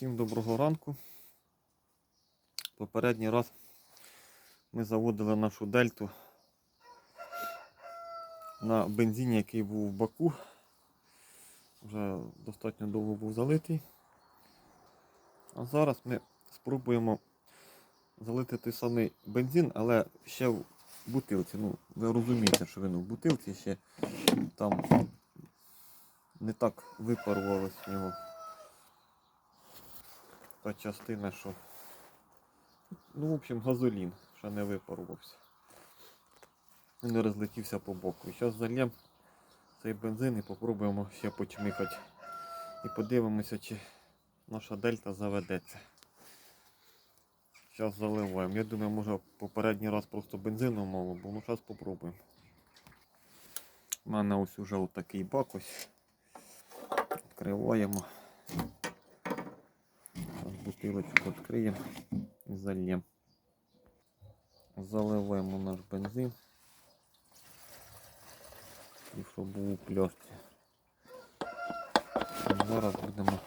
Всім доброго ранку. Попередній раз ми заводили нашу дельту на бензині, який був в баку. Вже достатньо довго був залитий. А зараз ми спробуємо залити той самий бензин, але ще в бутилці. Ну, ви розумієте, що він в бутилці ще там не так випарувалось в нього та частина, що. Ну, в общем, газолін, ще не випарувався. Не розлетівся по боку. І зараз зальємо цей бензин і попробуємо ще почмикати. І подивимося, чи наша дельта заведеться. Зараз заливаємо. Я думаю, може попередній раз просто бензину мало, бо ну зараз спробуємо. У мене ось уже отакий бак ось. Відкриваємо. Бутилочку відкриємо і зальємо. Заливаємо наш бензин. І щоб був у пляшці. Зараз будемо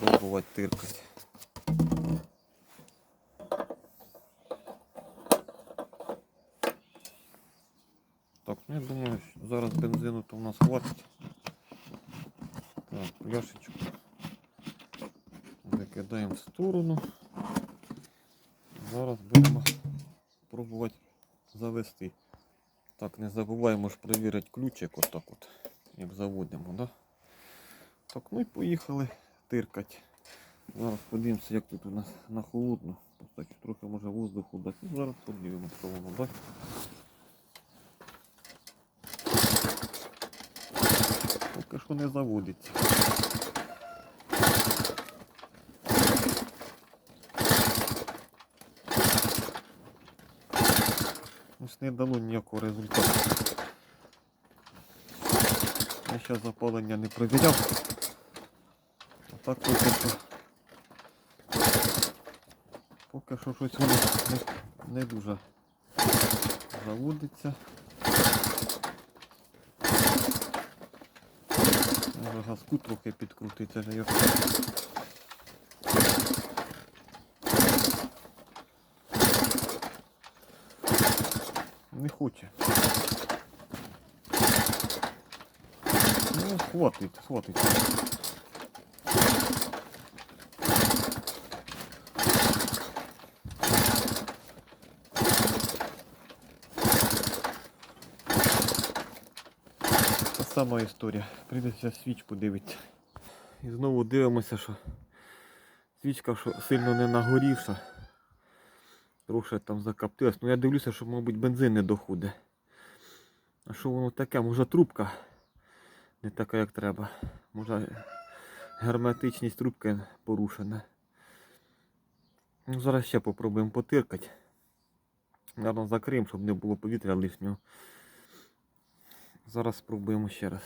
пробувати тиркати. Так, ну я думаю, зараз бензину то в нас хватить. Так, пляшечку викидаємо в сторону. Зараз будемо пробувати завести. Так, не забуваємо ж перевірити ключик отак от, як заводимо, да? Так, ну і поїхали тиркати. Зараз подивимося, як тут у нас на холодно. Так, трохи може воздуху дати. Ну, Зараз подивимося, що воно дасть. Поки що не заводиться. Не дало ніякого результату. Я ще запалення не провіряв. Так поки. Поки що щось воно не, не дуже заводиться. Може газку трохи підкрутити, це Не хоче. Ну, хватить, хватить. Та сама історія. Прийдеться свічку дивитися. І знову дивимося, що свічка що сильно не нагорівша. Трохи там закоптилось. Ну я дивлюся, що, мабуть, бензин не доходить. А що воно таке? Може трубка не така, як треба. Може герметичність трубки порушена. Ну, зараз ще попробуємо потиркати. Наверно, закриємо, щоб не було повітря лишнього. Зараз спробуємо ще раз.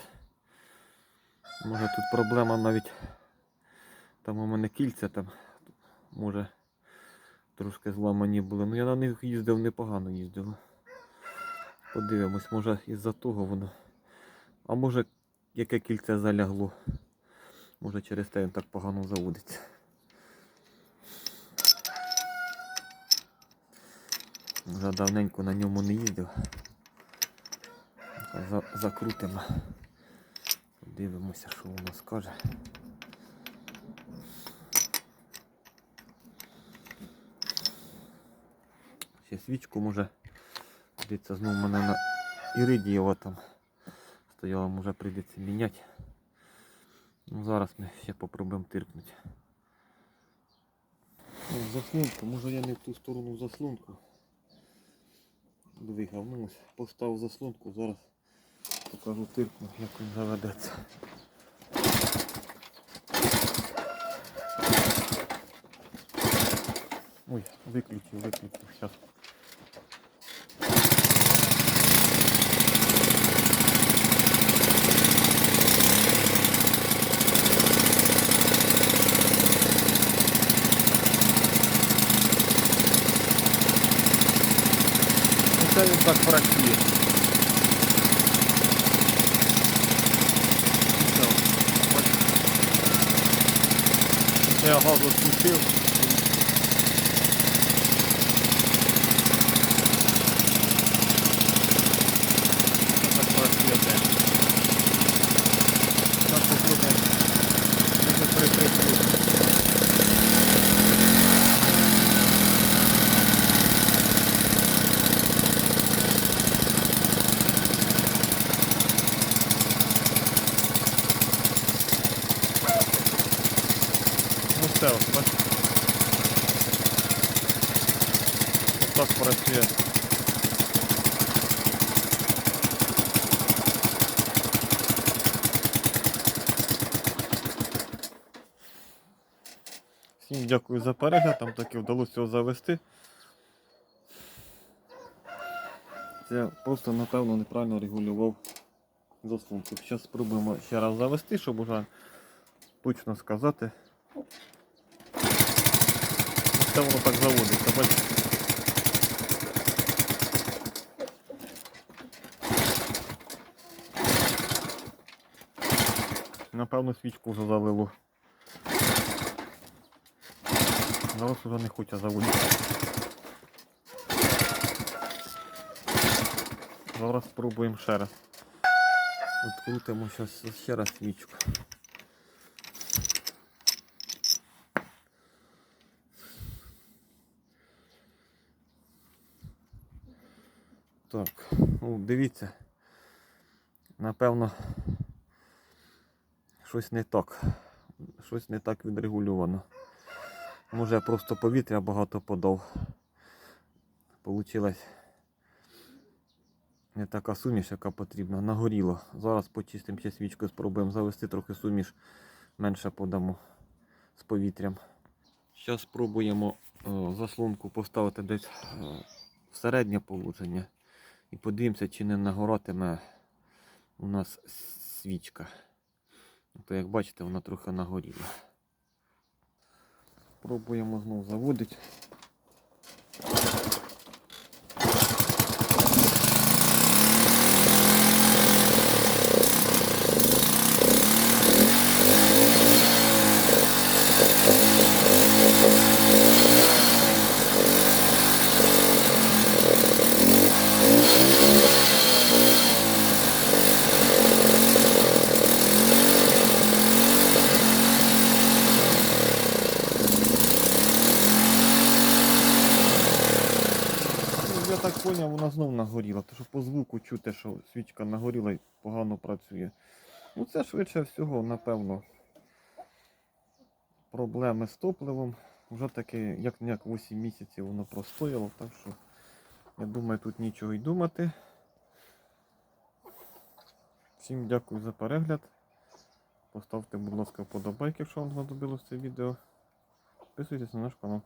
Може тут проблема навіть там у мене кільця там може трошки зламані були. Ну я на них їздив непогано їздив. Подивимось, може із-за того воно. А може яке кільце залягло. Може через те він так погано заводиться. Вже давненько на ньому не їздив. За, закрутимо. Дивимося, що воно скаже. Ще свічку може. Дивіться, знову в мене на іридієва там стояла, може прийдеться міняти. Ну, зараз ми ще попробуємо тиркнути. Ну, заслонку, може я не в ту сторону заслонку двигав. Ну, ось поставив заслонку, зараз покажу тиркну, як він заведеться. Ой, виключив, виключив, зараз. Це він так працює. Все, бачите. Це я газу включив. Так працює це. Так попробуємо. Дуже перекрити. Ось, бачите. Так працює. Всім дякую за перегляд, там таки вдалося його завести. Це просто напевно неправильно регулював заслонку. Зараз спробуємо ще раз завести, щоб уже точно сказати. Це воно так заводиться. Напевно свічку вже залило. Зараз вже не хоче заводити. Зараз спробуємо ще раз. Зараз ще раз свічку. Так, ну дивіться. Напевно, щось не так. Щось не так відрегульовано. Може просто повітря багато подав. Получилась не така суміш, яка потрібна. Нагоріло. Зараз почистимо ще свічку, спробуємо завести трохи суміш, менше подамо з повітрям. Зараз спробуємо е, заслонку поставити десь е, в середнє положення. І подивимося, чи не нагоратиме у нас свічка. То як бачите, вона трохи нагоріла. Пробуємо знову заводити. Ну, Так зрозумів, вона знов нагоріла, тому що по звуку чути, що свічка нагоріла і погано працює. Ну це швидше всього, напевно, проблеми з топливом. Вже таки, як як 8 місяців воно простояло, так що я думаю, тут нічого й думати. Всім дякую за перегляд. Поставте, будь ласка, вподобайки, якщо вам знадобилось це відео. Підписуйтесь на наш канал.